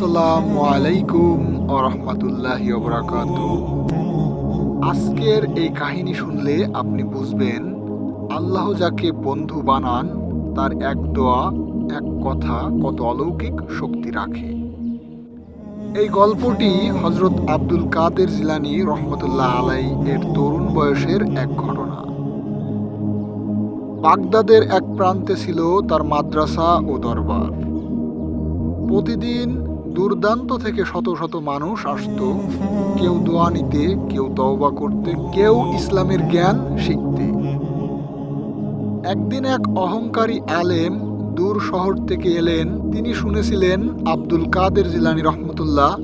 আসসালামু আলাইকুম আরহামতুল্লাহি বরাকাত। আজকের এই কাহিনী শুনলে আপনি বুঝবেন, আল্লাহ যাকে বন্ধু বানান, তার এক দোয়া, এক কথা কত অলৌকিক শক্তি রাখে। এই গল্পটি হজরত আব্দুল কাদের জিলানি রহমতুল্লাহ আলাই এর তরুণ বয়সের এক ঘটনা। বাগদাদের এক প্রান্তে ছিল তার মাদ্রাসা ও দরবার। প্রতিদিন দুর্দান্ত থেকে শত শত মানুষ আসতো। কেউ দোয়া নিতে, কেউ তওবা করতে, কেউ ইসলামের জ্ঞান শিখতে। একদিন এক অহংকারী আলেম দূর শহর থেকে এলেন। তিনি শুনেছিলেন, আব্দুল কাদের জিলানি রহমতুল্লাহ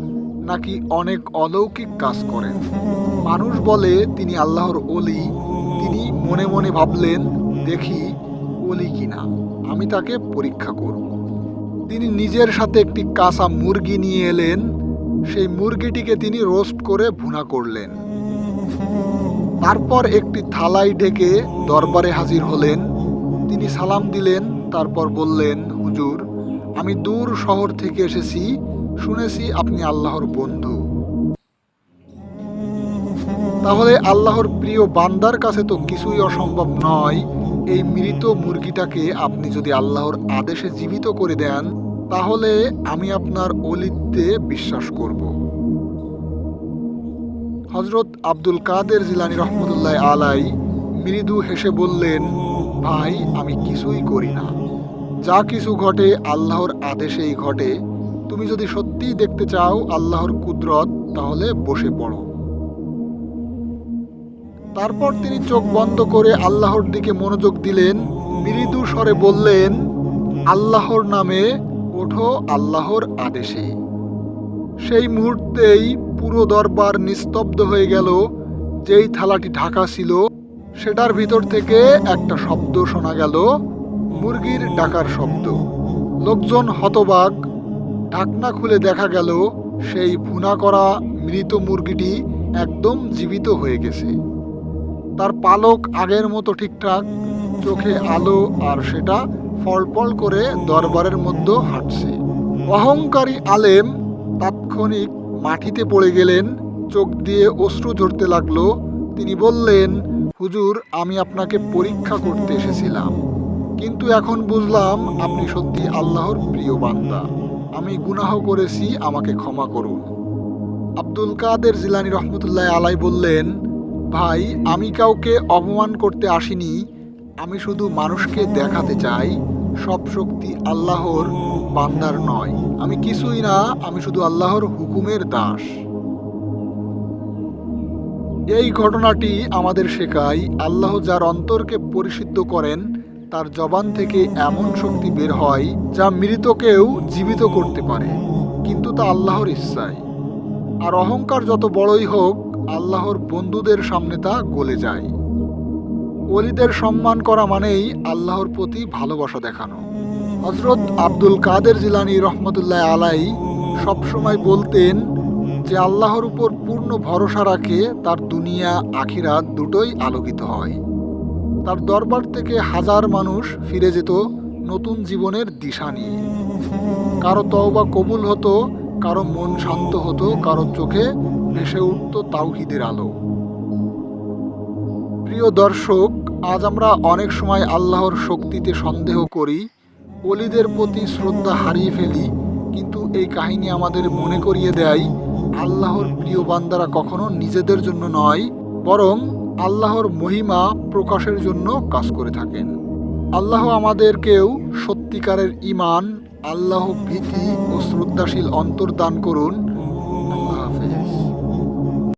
নাকি অনেক অলৌকিক কাজ করেন। মানুষ বলে, তিনি আল্লাহর অলি তিনি মনে মনে ভাবলেন, দেখি অলি কিনা। আমি তাকে পরীক্ষা করব। তিনি নিজের সাথে একটি কাঁচা মুরগি নিয়ে এলেন। সেই মুরগিটিকে তিনি রোস্ট করে ভুনা করলেন। তারপর একটি থালাই ঢেকে দরবারে হাজির হলেন। তিনি সালাম দিলেন, তারপর বললেন, হুজুর, আমি দূর শহর থেকে এসেছি, শুনেছি আপনি আল্লাহর বন্ধু। তাহলে আল্লাহর প্রিয় বান্দার কাছে তো কিছুই অসম্ভব নয় এই মৃত মুরগিটাকে আপনি যদি আল্লাহর আদেশে জীবিত করে দেন, তাহলে আমি আপনার অলিতে বিশ্বাস করব। হজরত আব্দুল কাদের জিলানি রহমতুল্লাহ আলাই মৃদু হেসে বললেন, ভাই, আমি কিছুই করি না। যা কিছু ঘটে আল্লাহর আদেশেই ঘটে। তুমি যদি সত্যিই দেখতে চাও আল্লাহর কুদরত, তাহলে বসে পড়ো। তারপর তিনি চোখ বন্ধ করে আল্লাহর দিকে মনোযোগ দিলেন। মৃদু স্বরে বললেন, আল্লাহর নামে ওঠো আল্লাহর আদেশে। সেই মুহূর্তেই পুরো দরবার নিস্তব্ধ হয়ে গেল। যেই থালাটি ঢাকা ছিল, সেটার ভিতর থেকে একটা শব্দ শোনা গেল, মুরগির ডাকার শব্দ। লোকজন হতবাক, ঢাকনা খুলে দেখা গেল, সেই ভুনা করা মৃত মুরগিটি একদম জীবিত হয়ে গেছে। তার পালক আগের মতো ঠিকঠাক, চোখে আলো আর সেটা ফলফল করে দরবারের মধ্যে হাঁটছে। অহংকারী আলেম তাৎক্ষণিক মাটিতে পড়ে গেলেন, চোখ দিয়ে অশ্রু ঝরতে লাগল। তিনি বললেন, হুজুর, আমি আপনাকে পরীক্ষা করতে এসেছিলাম, কিন্তু এখন বুঝলাম আপনি সত্যি আল্লাহর প্রিয় বান্দা। আমি গুনাহ করেছি, আমাকে ক্ষমা করুন। আব্দুল কাদের জিলানি রহমতুল্লাহ আলাই বললেন ভাই, আমি কাউকে অপমান করতে আসিনি। আমি শুধু মানুষকে দেখাতে চাই। সব শক্তি আল্লাহর বান্দার নয়। আমি কিছুই না, আমি শুধু আল্লাহর হুকুমের দাস। এই ঘটনাটি আমাদের শেখায়, আল্লাহ যার অন্তরকে পরিশুদ্ধ করেন, তার জবান থেকে এমন শক্তি বের হয়, যা মৃতকেও জীবিত করতে পারে, কিন্তু তা আল্লাহর ইচ্ছায়। আর অহংকার যত বড়ই হোক আল্লাহর বন্ধুদের সামনে তা গলে যায়। অলিদের সম্মান করা মানেই আল্লাহর প্রতি ভালোবাসা দেখানো। হজরত আব্দুল কাদের জিলানি রহমতুল্লাহ আলাই সবসময় বলতেন যে, আল্লাহর উপর পূর্ণ ভরসা রাখে তার দুনিয়া, আখিরাত দুটোই আলোকিত হয়। তার দরবার থেকে হাজার মানুষ ফিরে যেত নতুন জীবনের দিশা নিয়ে। কারও তওবা কবুল হতো কারও মন শান্ত হতো, কারও চোখে ভেসে উঠত তাওহিদের আলো। প্রিয় দর্শক, আজ আমরা অনেক সময় আল্লাহর শক্তিতে সন্দেহ করি, অলিদের প্রতি শ্রদ্ধা হারিয়ে ফেলি, কিন্তু এই কাহিনী আমাদের মনে করিয়ে দেয়, আল্লাহর প্রিয় বান্দারা কখনো নিজেদের জন্য নয়, বরং আল্লাহর মহিমা প্রকাশের জন্য কাজ করে থাকেন। আল্লাহ আমাদেরকেও সত্যিকারের ইমান আল্লাহ ভীতি ও শ্রদ্ধাশীল অন্তর দান করুন।